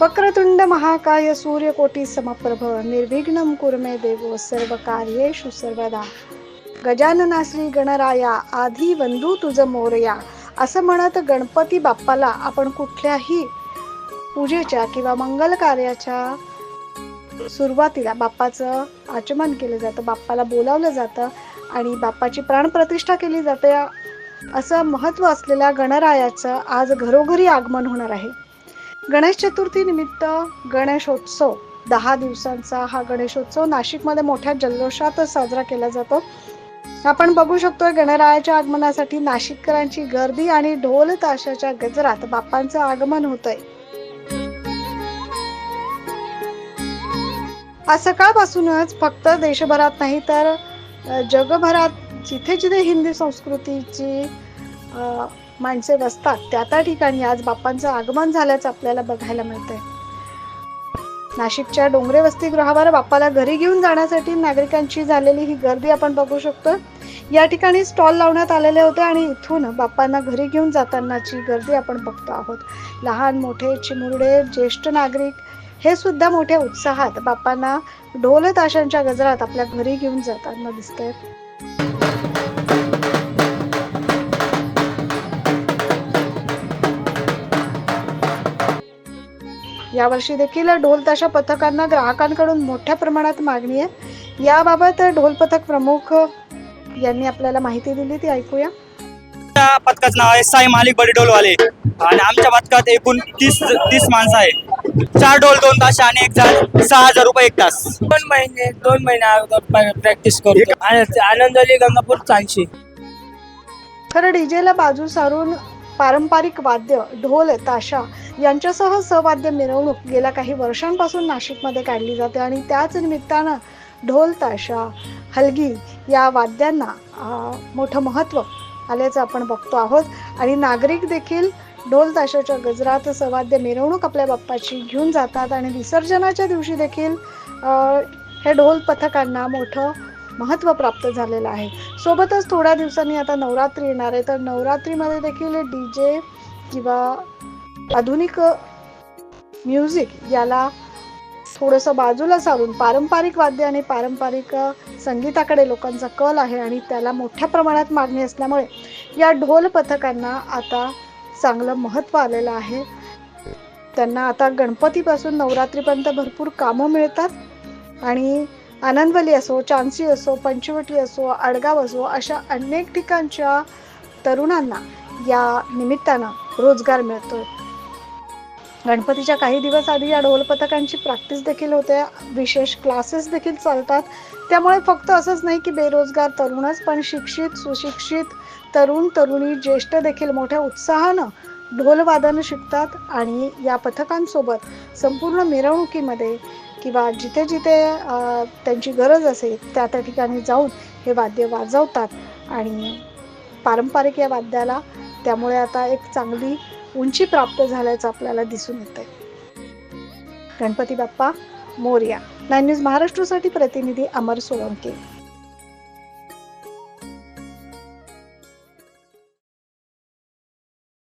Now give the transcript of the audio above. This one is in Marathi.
वक्रतुंड महाकाय सूर्यकोटी समप्रभ निर्विघ्न कुर्मे देवो सर्व कार्येषु सर्वदा। गजानना श्री गणराया आधी बंधू तुझ मोरया। असं म्हणत गणपती बाप्पाला आपण कुठल्याही पूजेच्या किंवा मंगल कार्याच्या सुरुवातीला बाप्पाचं आचमन केलं जातं बाप्पाला बोलावलं जातं आणि बाप्पाची प्राणप्रतिष्ठा केली जाते. असं महत्त्व असलेल्या गणरायाचं आज घरोघरी आगमन होणार आहे. गणेश चतुर्थी निमित्त गणेशोत्सव. दहा दिवसांचा हा गणेशोत्सव नाशिकमध्ये मोठ्या जल्लोषात साजरा केला जातो. आपण बघू शकतोय गणरायाच्या आगमनासाठी नाशिककरांची गर्दी आणि ढोल ताशाच्या गजरात बाप्पांचं आगमन होतंय. आज सकाळपासूनच फक्त देशभरात नाही तर जगभरात जिथे जिथे हिंदी संस्कृतीची माणसे बसतात. त्या त्या ठिकाणी आज बाप्पांचं आगमन झाल्याचं आपल्याला बघायला मिळतंय. नाशिकच्या डोंगरे वसतिगृहावर बाप्पाला घरी घेऊन जाण्यासाठी नागरिकांची झालेली ही गर्दी आपण बघू शकतो. या ठिकाणी स्टॉल लावण्यात आलेले होते आणि इथून बाप्पांना घरी घेऊन जातानाची गर्दी आपण बघतो आहोत. लहान मोठे चिमुरडे ज्येष्ठ नागरिक हे सुद्धा मोठ्या उत्साहात बाप्पांना ढोल ताशांच्या गजरात आपल्या घरी घेऊन जाताना दिसतंय. यावर्षी देखील ढोल ताशा पथकांना ग्राहकांकडून मोठ्या प्रमाणात मागणी आहे. याबाबत ढोल पथक प्रमुख यांनी आपल्याला माहिती दिली ती ऐकूया. आमच्या पथकाचं नाव आहे साई मालिक बडी डोलवाले आणि आमच्या पथकात एकूण तीस तीस माणसं आहे चार डोल दोन तास आणि एक जण सहा हजार रुपये एक तास. दोन महिने दोन महिने अगोदर प्रॅक्टिस करतो. आनंदली गंगापूर चांगशी. खरं डीजेला बाजू सारून पारंपरिक वाद्य ढोल ताशा यांच्यासह सहवाद्य मिरवणूक गेल्या काही वर्षांपासून नाशिकमध्ये काढली जाते आणि त्याच निमित्तानं ढोल ताशा हलगी या वाद्यांना मोठं महत्त्व आल्याचं आपण बघतो आहोत. आणि नागरिक देखील ढोल ताशाच्या गजरात सवाद्य मिरवणूक आपल्या बाप्पाची घेऊन जातात आणि विसर्जनाच्या दिवशी देखील हे ढोल पथकांना मोठं महत्त्व प्राप्त झालेलं आहे. सोबतच थोड्या दिवसांनी आता नवरात्री येणार आहे. तर नवरात्रीमध्ये देखील डी जे किंवा आधुनिक म्युझिक याला थोडंसं बाजूला सारून पारंपरिक वाद्य आणि पारंपरिक संगीताकडे लोकांचा कल आहे आणि त्याला मोठ्या प्रमाणात मागणी असल्यामुळे या ढोल पथकांना आता चांगलं महत्त्व आलेलं आहे. त्यांना आता गणपतीपासून नवरात्रीपर्यंत भरपूर कामं मिळतात आणि आनंदवली असो चांसी असो पंचवटी असो अडगाव असो अशा अनेक ठिकाणच्या तरुणांना या निमित्तानं रोजगार मिळतोय. गणपतीच्या काही दिवस आधी या ढोल पथकांची प्रॅक्टिस देखील होते. विशेष क्लासेस देखील चालतात. त्यामुळे फक्त असंच नाही की बेरोजगार तरुणच पण शिक्षित सुशिक्षित तरुण तरुणी ज्येष्ठ देखील मोठ्या उत्साहानं ढोलवादन शिकतात आणि या पथकांसोबत संपूर्ण मिरवणुकीमध्ये किंवा जिथे जिथे त्यांची गरज असेल त्या त्या ठिकाणी जाऊन हे वाद्य वाजवतात. आणि पारंपरिक या वाद्याला त्यामुळे आता एक चांगली उंची प्राप्त झाल्याचं आपल्याला दिसून येतंय. गणपती बाप्पा मोर्या. नाईन न्यूज महाराष्ट्रासाठी प्रतिनिधी अमर सोळंके.